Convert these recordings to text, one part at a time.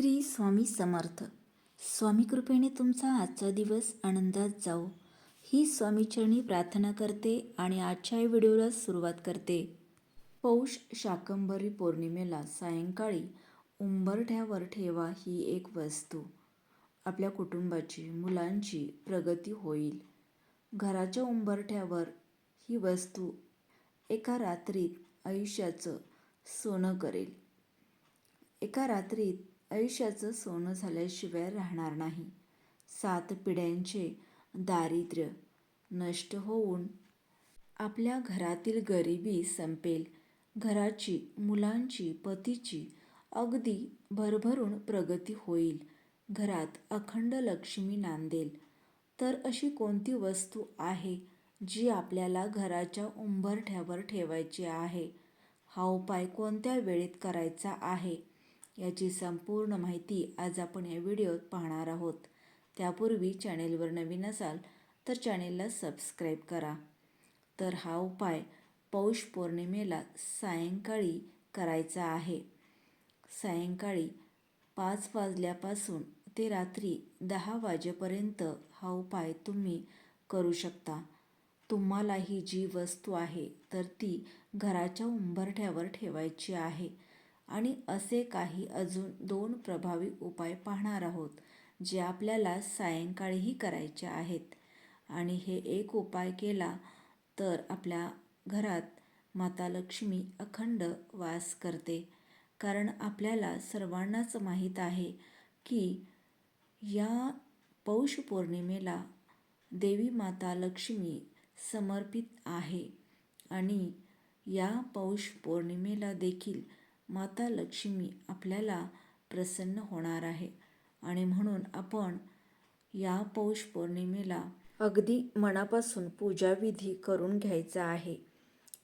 श्री स्वामी समर्थ. स्वामी कृपेने तुमचा आजचा दिवस आनंदात जाओ ही स्वामीचरणी प्रार्थना करते आणि आजच्या व्हिडिओला सुरुवात करते. पौष शाकंभरी पौर्णिमेला सायंकाळी उंबरठ्यावर ठेवा ही एक वस्तू. आपल्या कुटुंबाची मुलांची प्रगती होईल. घराच्या उंबरठ्यावर ही वस्तू एका रात्रीत आयुष्याचं सोनं करेल. एका रात्रीत आयुष्याचं सोनं झाल्याशिवाय राहणार नाही. सात पिढ्यांचे दारिद्र्य नष्ट होऊन आपल्या घरातील गरिबी संपेल. घराची मुलांची पतीची अगदी भरभरून प्रगती होईल. घरात अखंड लक्ष्मी नांदेल. तर अशी कोणती वस्तू आहे जी आपल्याला घराच्या उंबरठ्यावर ठेवायची आहे? हा उपाय कोणत्या वेळेत करायचा आहे? याची संपूर्ण माहिती आज आपण या व्हिडिओत पाहणार आहोत. त्यापूर्वी चॅनेलवर नवीन असाल तर चॅनेलला सबस्क्राईब करा. तर हा उपाय पौष पौर्णिमेला सायंकाळी करायचा आहे. सायंकाळी पाच वाजल्यापासून ते रात्री दहा वाजेपर्यंत हा उपाय तुम्ही करू शकता. तुम्हाला ही जी वस्तू आहे तर ती घराच्या उंबरठ्यावर ठेवायची आहे. आणि असे काही अजून दोन प्रभावी उपाय पाहणार आहोत जे आपल्याला सायंकाळीही करायचे आहेत. आणि हे एक उपाय केला तर आपल्या घरात माता लक्ष्मी अखंड वास करते. कारण आपल्याला सर्वांनाच माहीत आहे की या पौष पौर्णिमेला देवी माता लक्ष्मी समर्पित आहे. आणि या पौष पौर्णिमेला देखील माता लक्ष्मी आपल्याला प्रसन्न होणार आहे. आणि म्हणून आपण या पौष पौर्णिमेला अगदी मनापासून पूजाविधी करून घ्यायचा आहे.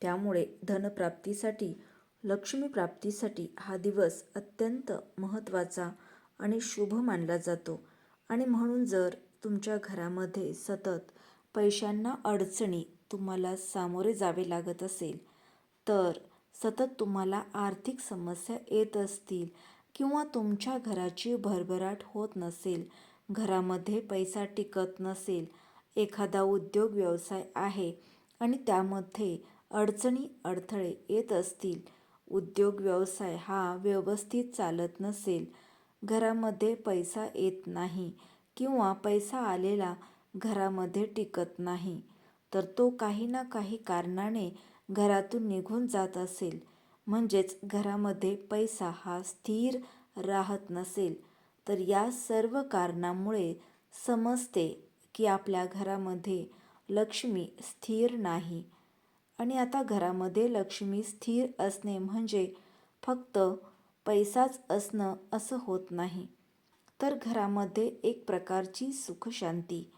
त्यामुळे धनप्राप्तीसाठी लक्ष्मीप्राप्तीसाठी हा दिवस अत्यंत महत्त्वाचा आणि शुभ मानला जातो. आणि म्हणून जर तुमच्या घरामध्ये सतत पैशांना अडचणी तुम्हाला सामोरे जावे लागत असेल तर सतत तुम्हाला आर्थिक समस्या येत असतील किंवा तुमच्या घराची भरभराट होत नसेल घरामध्ये पैसा टिकत नसेल एखादा उद्योग व्यवसाय आहे आणि त्यामध्ये अडचणी अडथळे येत असतील उद्योग व्यवसाय हा व्यवस्थित चालत नसेल घरामध्ये पैसा येत नाही किंवा पैसा आलेला घरामध्ये टिकत नाही तर तो काही ना काही कारणाने घरातून निघून जात असेल. म्हणजेच घरामध्ये पैसा हा स्थिर राहत नसेल. तर या सर्व कारणामुळे समजते की आपल्या घरामध्ये लक्ष्मी स्थिर नाही. आणि आता घरामध्ये लक्ष्मी स्थिर असणे म्हणजे फक्त पैसाच असणं असं होत नाही. तर घरामध्ये एक प्रकारची सुखशांती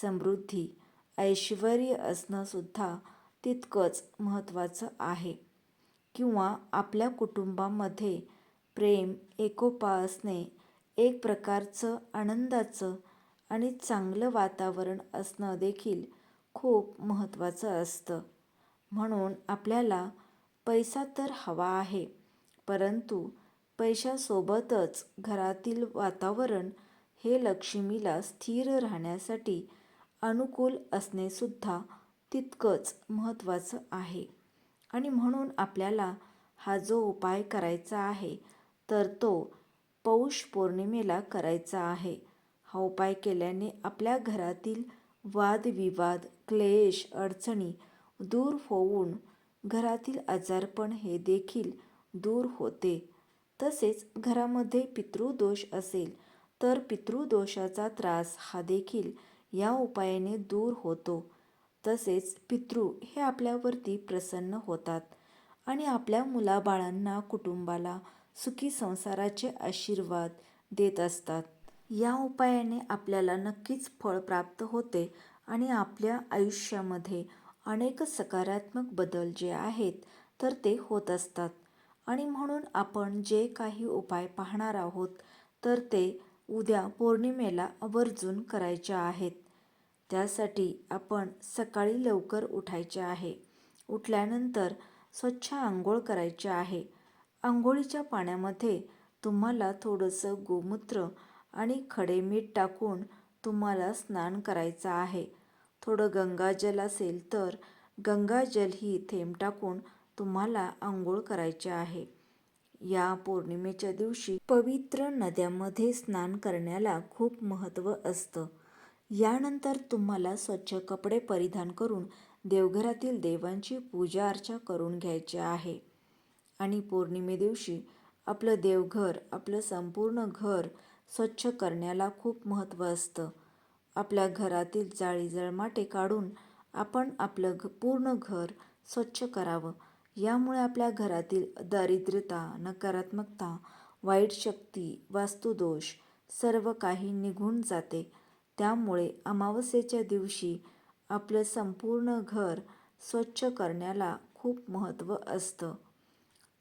समृद्धी ऐश्वर असणंसुद्धा तितकंच महत्त्वाचं आहे. किंवा आपल्या कुटुंबामध्ये प्रेम एकोपा असणे एक प्रकारचं आनंदाचं आणि चांगलं वातावरण असणं देखील खूप महत्त्वाचं असतं. म्हणून आपल्याला पैसा तर हवा आहे परंतु पैशासोबतच घरातील वातावरण हे लक्ष्मीला स्थिर राहण्यासाठी अनुकूल असणेसुद्धा तितकंच महत्त्वाचं आहे. आणि म्हणून आपल्याला हा जो उपाय करायचा आहे तर तो पौष पौर्णिमेला करायचा आहे. हा उपाय केल्याने आपल्या घरातील वादविवाद क्लेश अडचणी दूर होऊन घरातील आजारपण हे देखील दूर होते. तसेच घरामध्ये पितृदोष असेल तर पितृदोषाचा त्रास हा देखील या उपायाने दूर होतो. तसेच पितृ हे आपल्यावरती प्रसन्न होतात आणि आपल्या मुलाबाळांना कुटुंबाला सुखी संसाराचे आशीर्वाद देत असतात. या उपायाने आपल्याला नक्कीच फळ प्राप्त होते आणि आपल्या आयुष्यामध्ये अनेक सकारात्मक बदल जे आहेत तर ते होत असतात. आणि म्हणून आपण जे काही उपाय पाहणार आहोत तर ते उद्या पौर्णिमेला आवर्जून करायचे आहेत. त्यासाठी आपण सकाळी लवकर उठायचे आहे. उठल्यानंतर स्वच्छ आंघोळ करायचे आहे. आंघोळीच्या पाण्यामध्ये तुम्हाला थोडंसं गोमूत्र आणि खडे मीठ टाकून तुम्हाला स्नान करायचं आहे. थोडं गंगाजल असेल तर गंगाजल ही थेंब टाकून तुम्हाला आंघोळ करायचे आहे. या पौर्णिमेच्या दिवशी पवित्र नद्यामध्ये स्नान करण्याला खूप महत्त्व असतं. यानंतर तुम्हाला स्वच्छ कपडे परिधान करून देवघरातील देवांची पूजा अर्चा करून घ्यायची आहे. आणि पौर्णिमे दिवशी आपलं देवघर आपलं संपूर्ण घर स्वच्छ करण्याला खूप महत्त्व असतं. आपल्या घरातील जाळी जळमाटे काढून आपण आपलं घ पूर्ण घर स्वच्छ करावं. यामुळे आपल्या घरातील दारिद्र्यता नकारात्मकता वाईट शक्ती वास्तुदोष सर्व काही निघून जाते. त्यामुळे अमावस्येच्या दिवशी आपलं संपूर्ण घर स्वच्छ करण्याला खूप महत्त्व असतं.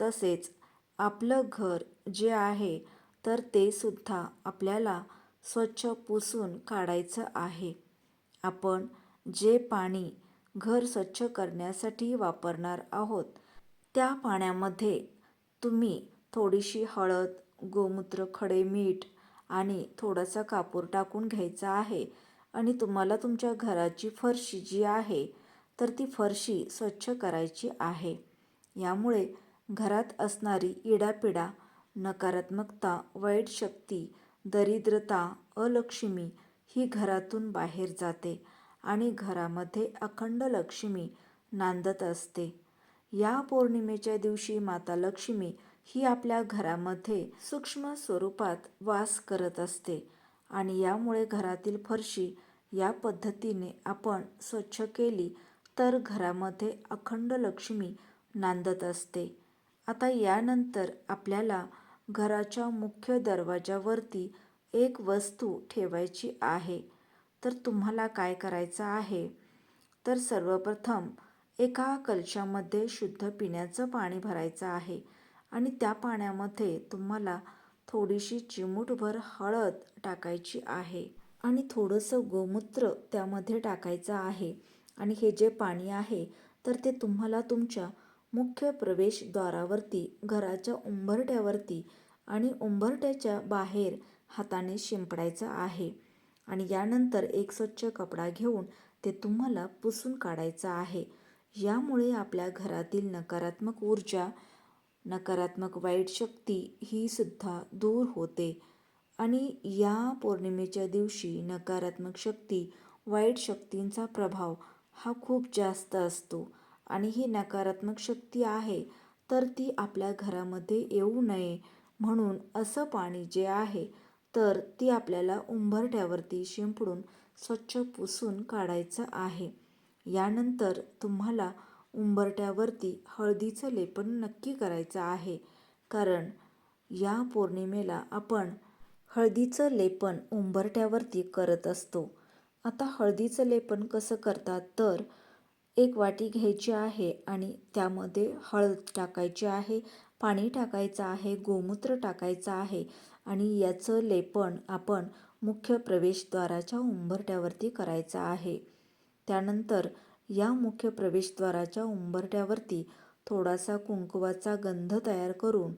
तसेच आपलं घर जे आहे तर ते सुद्धा आपल्याला स्वच्छ पुसून काढायचं आहे. आपण जे पाणी घर स्वच्छ करण्यासाठी वापरणार आहोत त्या पाण्यामध्ये तुम्ही थोडीशी हळद गोमूत्र खडे मीठ आणि थोडासा कापूर टाकून घ्यायचा आहे. आणि तुम्हाला तुमच्या घराची फरशी जी आहे तर ती फरशी स्वच्छ करायची आहे. यामुळे घरात असणारी इडापिडा नकारात्मकता वाईट शक्ती दरिद्रता अलक्ष्मी ही घरातून बाहेर जाते आणि घरामध्ये अखंड लक्ष्मी नांदत असते. या पौर्णिमेच्या दिवशी माता लक्ष्मी ही आपल्या घरामध्ये सूक्ष्म स्वरूपात वास करत असते आणि यामुळे घरातील फरशी या पद्धतीने आपण स्वच्छ केली तर घरामध्ये अखंड लक्ष्मी नांदत असते. आता यानंतर आपल्याला घराच्या मुख्य दरवाजावरती एक वस्तू ठेवायची आहे. तर तुम्हाला काय करायचं आहे? तर सर्वप्रथम एका कलशामध्ये शुद्ध पिण्याचं पाणी भरायचं आहे. आणि त्या पाण्यामध्ये तुम्हाला थोडीशी चिमूटभर हळद टाकायची आहे. आणि थोडंसं गोमूत्र त्यामध्ये टाकायचं आहे. आणि हे जे पाणी आहे तर ते तुम्हाला तुमच्या मुख्य प्रवेशद्वारावरती घराच्या उंबरट्यावरती आणि उंबरट्याच्या बाहेर हाताने शिंपडायचं आहे. आणि यानंतर एक स्वच्छ कपडा घेऊन ते तुम्हाला पुसून काढायचं आहे. यामुळे आपल्या घरातील नकारात्मक ऊर्जा नकारात्मक वाईट शक्ती ही सुद्धा दूर होते. आणि या पौर्णिमेच्या दिवशी नकारात्मक शक्ती वाईट शक्तींचा प्रभाव हा खूप जास्त असतो. आणि ही नकारात्मक शक्ती आहे तर ती आपल्या घरामध्ये येऊ नये म्हणून असं पाणी जे आहे तर ती आपल्याला उंबरठ्यावरती शिंपडून स्वच्छ पुसून काढायचं आहे. यानंतर तुम्हाला उंबरट्यावरती हळदीचं लेपन नक्की करायचं आहे. कारण या पौर्णिमेला आपण हळदीचं लेपन उंबरट्यावरती करत असतो. आता हळदीचं लेपन कसं करतात? तर एक वाटी घ्यायची आहे आणि त्यामध्ये हळद टाकायची आहे पाणी टाकायचं आहे गोमूत्र टाकायचं आहे आणि याचं लेपन आपण मुख्य प्रवेशद्वाराच्या उंबरट्यावरती करायचं आहे. त्यानंतर या मुख्य प्रवेशद्वाराच्या उंबरट्यावरती थोडासा कुंकवाचा गंध तयार करून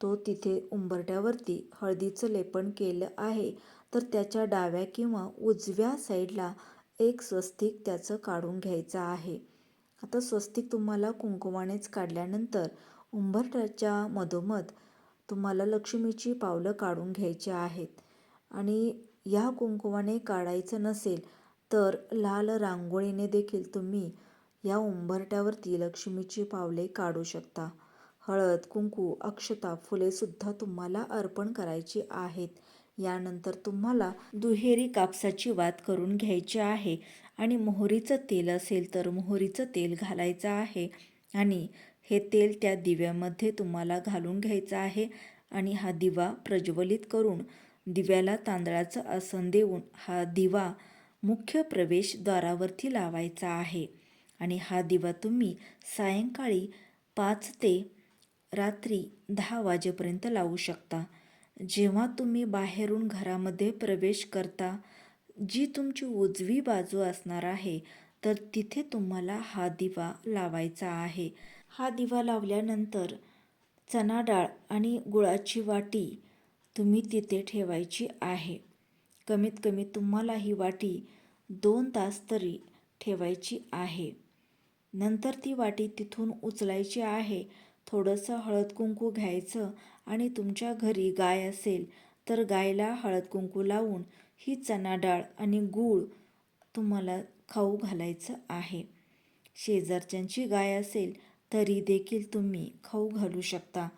तो तिथे उंबरट्यावरती हळदीचं लेपन केलं आहे तर त्याच्या डाव्या किंवा उजव्या साईडला एक स्वस्तिक त्याचं काढून घ्यायचं आहे. आता स्वस्तिक तुम्हाला कुंकुमानेच काढल्यानंतर उंबरट्याच्या मधोमध तुम्हाला लक्ष्मीची पावलं काढून घ्यायची आहेत. आणि या कुंकुमाने काढायचं नसेल तर लाल रांगोळीने देखील तुम्ही या उंबरट्यावरती लक्ष्मीची पावले काढू शकता. हळद कुंकू अक्षता फुलेसुद्धा तुम्हाला अर्पण करायची आहेत. यानंतर तुम्हाला दुहेरी कापसाची वात करून घ्यायची आहे आणि मोहरीचं तेल असेल तर मोहरीचं तेल घालायचं आहे आणि हे तेल त्या दिव्यामध्ये तुम्हाला घालून घ्यायचं आहे आणि हा दिवा प्रज्वलित करून दिव्याला तांदळाचं आसन देऊन हा दिवा मुख्य प्रवेशद्वारावरती लावायचा आहे आणि हा दिवा तुम्ही सायंकाळी पाच ते रात्री दहा वाजेपर्यंत लावू शकता. जेव्हा तुम्ही बाहेरून घरामध्ये प्रवेश करता जी तुमची उजवी बाजू असणार आहे तर तिथे तुम्हाला हा दिवा लावायचा आहे. हा दिवा लावल्यानंतर चणा डाळ आणि गुळाची वाटी तुम्ही तिथे ठेवायची आहे. कमीत कमी तुम्हाला ही वाटी दोन तास तरी ठेवायची आहे. नंतर ती वाटी तिथून उचलायची आहे. थोडंसं हळद कुंकू घ्यायचं आणि तुमच्या घरी गाय असेल तर गायला हळद कुंकू लावून ही चणा डाळ आणि गूळ तुम्हाला खाऊ घालायचं आहे. शेजारच्यांची गाय असेल तरी देखील तुम्ही खाऊ घालू शकता.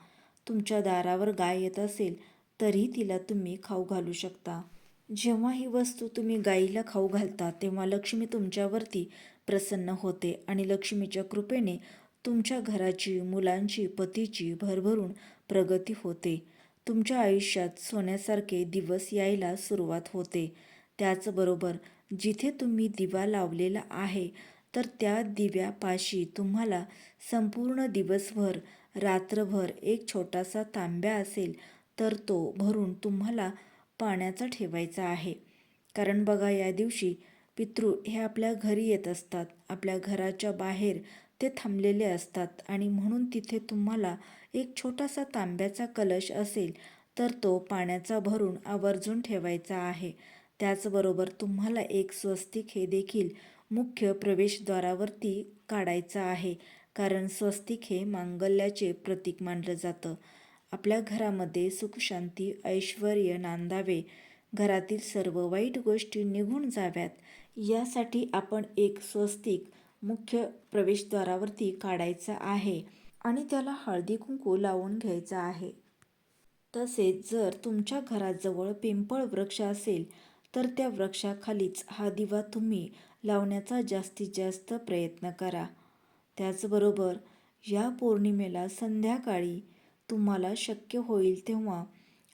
तुमच्या दारावर गाय येत असेल तरी तिला तुम्ही खाऊ घालू शकता. जेव्हा ही वस्तू तुम्ही गाईला खाऊ घालता तेव्हा लक्ष्मी तुमच्यावरती प्रसन्न होते आणि लक्ष्मीच्या कृपेने तुमच्या घराची मुलांची पतीची भरभरून प्रगती होते. तुमच्या आयुष्यात सोन्यासारखे दिवस यायला सुरुवात होते. त्याचबरोबर जिथे तुम्ही दिवा लावलेला आहे तर त्या दिव्यापाशी तुम्हाला संपूर्ण दिवसभर रात्रभर एक छोटासा तांब्या असेल तर तो भरून तुम्हाला पाण्याचा ठेवायचा आहे. कारण बघा या दिवशी पितृ हे आपल्या घरी येत असतात. आपल्या घराच्या बाहेर ते थांबलेले असतात. आणि म्हणून तिथे तुम्हाला एक छोटासा तांब्याचा कलश असेल तर तो पाण्याचा भरून आवर्जून ठेवायचा आहे. त्याचबरोबर तुम्हाला एक स्वस्तिक हे देखील मुख्य प्रवेशद्वारावरती काढायचं आहे. कारण स्वस्तिक हे मांगल्याचे प्रतीक मानलं जातं. आपल्या घरामध्ये सुखशांती ऐश्वर नांदावे. घरातील सर्व वाईट गोष्टी निघून जाव्यात. यासाठी आपण एक स्वस्तिक मुख्य प्रवेशद्वारावरती काढायचं आहे आणि त्याला हळदी कुंकू लावून घ्यायचं आहे. तसेच जर तुमच्या घराजवळ पिंपळ वृक्ष असेल तर त्या वृक्षाखालीच हा दिवा तुम्ही लावण्याचा जास्तीत जास्त प्रयत्न करा. त्याचबरोबर या पौर्णिमेला संध्याकाळी तुम्हाला शक्य होईल तेव्हा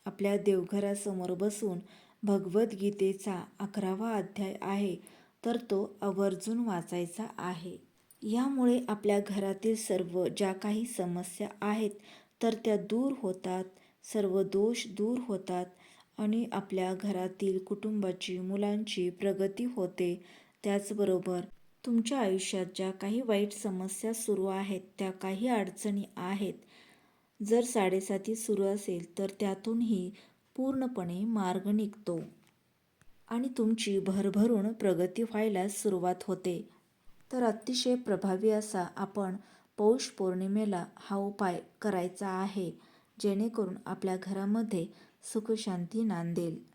आपल्या देवघरासमोर बसून भगवद्गीतेचा अकरावा अध्याय आहे तर तो आवर्जून वाचायचा आहे. यामुळे आपल्या घरातील सर्व ज्या काही समस्या आहेत तर त्या दूर होतात सर्व दोष दूर होतात आणि आपल्या घरातील कुटुंबाची मुलांची प्रगती होते. त्याचबरोबर तुमच्या आयुष्यात ज्या काही वाईट समस्या सुरू आहेत त्या काही अडचणी आहेत जर साडेसाती सुरू असेल तर त्यातूनही पूर्णपणे मार्ग निघतो. आणि तुमची भरभरून प्रगती व्हायला सुरुवात होते. तर अतिशय प्रभावी असा आपण पौष पौर्णिमेला हा उपाय करायचा आहे जेणेकरून आपल्या घरामध्ये सुखशांती नांदेल.